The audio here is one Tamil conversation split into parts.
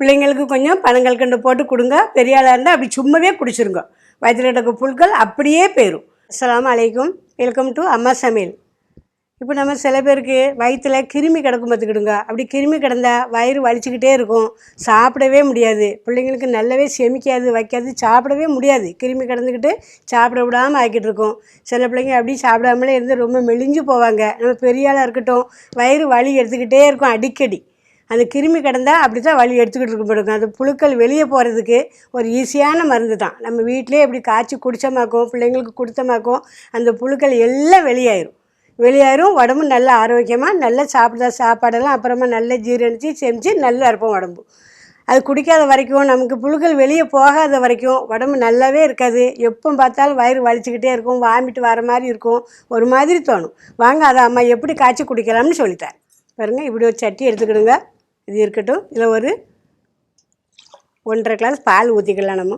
பிள்ளைங்களுக்கு கொஞ்சம் பனங்கல்கண்டு போட்டு கொடுங்க. பெரிய ஆளாக இருந்தால் அப்படி சும்மாவே குடிச்சிருங்க. வயிற்றுல இருக்க புல்கள் அப்படியே போயிடும் அஸ்லாம் அலைக்கும். வெல்கம் டு அம்மா சமையல். இப்போ நம்ம சில பேருக்கு வயிற்றில் கிருமி கிடக்கும் பார்த்துக்கிடுங்க. அப்படி கிருமி கிடந்தால் வயிறு வலிச்சுக்கிட்டே இருக்கும். சாப்பிடவே முடியாது. பிள்ளைங்களுக்கு நல்லாவே செமிக்காது வைக்காது சாப்பிடவே முடியாது. கிருமி கிடந்துக்கிட்டு சாப்பிட விடாமல் ஆக்கிட்டு இருக்கோம். சில பிள்ளைங்க அப்படி சாப்பிடாமலே இருந்து ரொம்ப மெலிஞ்சு போவாங்க. நம்ம பெரியாளாக இருக்கட்டும் வயிறு வலி எடுத்துக்கிட்டே இருக்கும் அடிக்கடி. அந்த கிருமி கிடந்தா அப்படி தான் வலி எடுத்துக்கிட்டு இருக்க. முடியும் அந்த புழுக்கள் வெளியே போகிறதுக்கு ஒரு ஈஸியான மருந்து தான். நம்ம வீட்டிலே இப்படி காய்ச்சி குடித்தமாக்கும் பிள்ளைங்களுக்கு கொடுத்தமாக்கும் அந்த புழுக்கள் எல்லாம் வெளியாயிரும். வெளியாயிரும் உடம்பு நல்ல ஆரோக்கியமாக நல்லா சாப்பிட சாப்பாடெல்லாம் அப்புறமா நல்லா ஜீரணித்து செஞ்சு நல்லா இருப்போம் உடம்பு. அது குடிக்காத வரைக்கும் நமக்கு புழுக்கள் வெளியே போகாத வரைக்கும் உடம்பு நல்லாவே இருக்காது. எப்போ பார்த்தாலும் வயிறு வலிச்சுக்கிட்டே இருக்கும் வாமிட்டு வர மாதிரி இருக்கும். ஒரு மாதிரி தோணும். வாங்க அதை அம்மா எப்படி காய்ச்சி குடிக்கலாம்னு சொல்லித்தரேன் பாருங்க இப்படி ஒரு சட்டி எடுத்துக்கிடுங்க. இது இருக்கட்டும். இதில் ஒரு ஒன்றரை கிளாஸ் பால் ஊற்றிக்கலாம் நம்ம.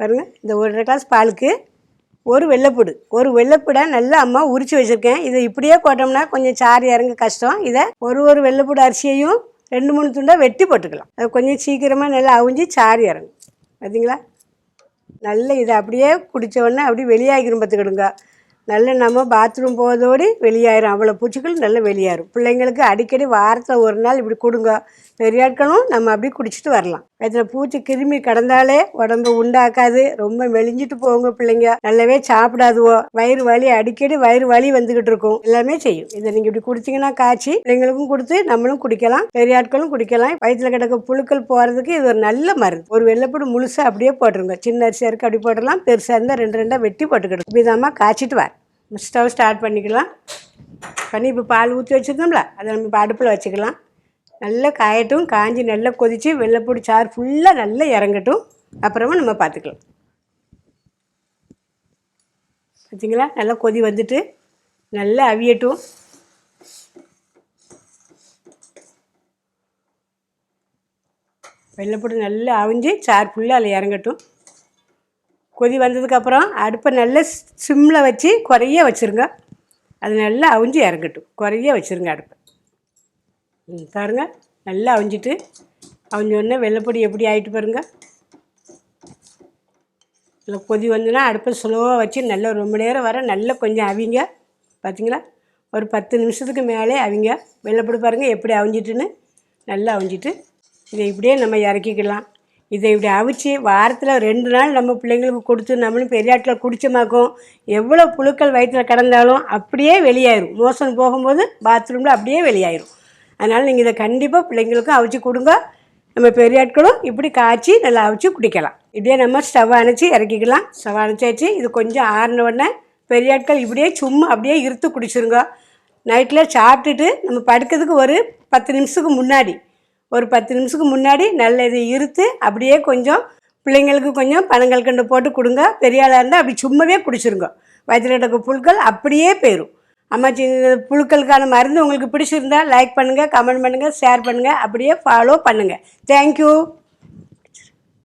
பாருங்கள் இந்த ஒன்றரை கிளாஸ் பாலுக்கு ஒரு வெள்ளைப்பூடு. ஒரு வெள்ளைப்பூடை நல்லா அம்மா உரிச்சு வச்சுருக்கேன். இதை இப்படியே போட்டோம்னா கொஞ்சம் சாறு இறங்க கஷ்டம். இதை ஒரு ஒரு வெள்ளைப்பூடு அரிசியையும் ரெண்டு மூணு துண்டாக வெட்டி போட்டுக்கலாம். அது கொஞ்சம் சீக்கிரமாக நல்லா அவிஞ்சு சாறு இறங்கும். பார்த்தீங்களா நல்ல இதை அப்படியே குடிச்ச உடனே அப்படியே வெளியாகிரும் பார்த்துக்கிடுங்க. நல்ல நம்ம பாத்ரூம் போவதோடு வெளியாயிரும். அவ்வளோ பூச்சிகள் நல்லா வெளியாயிரும். பிள்ளைங்களுக்கு அடிக்கடி வாரத்தில் ஒரு நாள் இப்படி கொடுங்க. பெரியாட்களும் நம்ம அப்படி குடிச்சிட்டு வரலாம். இதில் பூச்சி கிருமி கடந்தாலே உடம்பு உண்டாக்காது. ரொம்ப மெலிஞ்சிட்டு போங்க பிள்ளைங்க. நல்லாவே சாப்பிடாதுவோ. வயிறு வலி அடிக்கடி வயிறு வலி வந்துகிட்டு இருக்கும். எல்லாமே செய்யும். இதை நீங்கள் இப்படி குடிச்சிங்கன்னா காய்ச்சி பிள்ளைங்களுக்கும் கொடுத்து நம்மளும் குடிக்கலாம். பெரிய ஆட்களும் குடிக்கலாம். வயிற்றுல கிடக்க புழுக்கள் போகிறதுக்கு இது ஒரு நல்ல மருந்து. ஒரு வெள்ளைப்பூடு முழுசாக அப்படியே போட்டுருங்க. சின்ன அரிசியாக இருக்குது அப்படி போட்டுடலாம். பெருசாக இருந்தால் ரெண்டு ரெண்டாக வெட்டி போட்டுக்கிடும் விதமாக காய்ச்சிட்டு வர. ஸ்டவ் ஸ்டார்ட் பண்ணிக்கலாம். பண்ணி இப்போ பால் ஊற்றி வச்சுருந்தோம்ல அதை நம்ம இப்போ அடுப்பில் வச்சுக்கலாம். நல்லா காயட்டும் காஞ்சி நல்லா கொதித்து வெள்ளைப்பூடி சாறு ஃபுல்லாக நல்லா இறங்கட்டும். அப்புறமா நம்ம பார்த்துக்கலாம். பார்த்தீங்களா நல்லா கொதி வந்துட்டு நல்லா அவியட்டும். வெள்ளைப்பூடி நல்லா அவிஞ்சு சாறு ஃபுல்லாக அதில் இறங்கட்டும். கொதி வந்ததுக்கப்புறம் அடுப்பை நல்லா சிம்மில் வச்சு குறைய வச்சுருங்க. அது நல்லா அவிஞ்சு இறங்கட்டும். குறைய வச்சுருங்க அடுப்பை. ம் பாருங்க. நல்லா அவிஞ்சிட்டு அவிஞ்ச உடனே வெள்ளைப்பொடி எப்படி ஆகிட்டு பாருங்க. இல்லை கொதி வந்துன்னா அடுப்பை ஸ்லோவாக வச்சு நல்லா ரொம்ப நேரம் வர நல்லா கொஞ்சம் அவிங்க. பார்த்தீங்களா ஒரு பத்து நிமிஷத்துக்கு மேலே அவிங்க. வெள்ளைப்பொடி பாருங்கள் எப்படி அவிஞ்சிட்டுன்னு நல்லா அவிஞ்சிட்டு இதை இப்படியே நம்ம இறக்கிக்கலாம். இதை இப்படி அவிச்சு வாரத்தில் ரெண்டு நாள் நம்ம பிள்ளைங்களுக்கு கொடுத்து நம்மளும் பெரியாட்டில் குடிச்சமாக்கும். எவ்வளோ புழுக்கள் வயிற்றில் கிடந்தாலும் அப்படியே வெளியாயிரும். மோசன் போகும்போது பாத்ரூமில் அப்படியே வெளியாயிரும். அதனால் நீங்கள் இதை கண்டிப்பாக பிள்ளைங்களுக்கும் அவிச்சு கொடுங்க. நம்ம பெரியாட்களும் இப்படி காய்ச்சி நல்லா அவிச்சு குடிக்கலாம். இப்படியே நம்ம ஸ்டவ் அணைச்சி இறக்கிக்கலாம். ஸ்டவ் அணைச்சாச்சு. இது கொஞ்சம் ஆறின உடனே பெரியாட்கள் இப்படியே சும்மா அப்படியே இருத்து குடிச்சிருங்க. நைட்டில் சாப்பிட்டுட்டு நம்ம படுக்கிறதுக்கு ஒரு பத்து நிமிஷத்துக்கு முன்னாடி ஒரு பத்து நிமிஷத்துக்கு முன்னாடி நல்ல இதை இருத்து அப்படியே கொஞ்சம் பிள்ளைங்களுக்கு கொஞ்சம் பனங்கல்கண்டு போட்டு கொடுங்க. பெரிய ஆளாக இருந்தால் அப்படி சும்மாவே குடிச்சிருங்க. வயிற்றில் இருக்க புழுக்கள் அப்படியே போயிடும் அம்மாச்சி இந்த புழுக்களுக்கான மருந்து உங்களுக்கு பிடிச்சிருந்தா லைக் பண்ணுங்கள் கமெண்ட் பண்ணுங்கள் ஷேர் பண்ணுங்கள் அப்படியே ஃபாலோ பண்ணுங்கள் தேங்க்யூ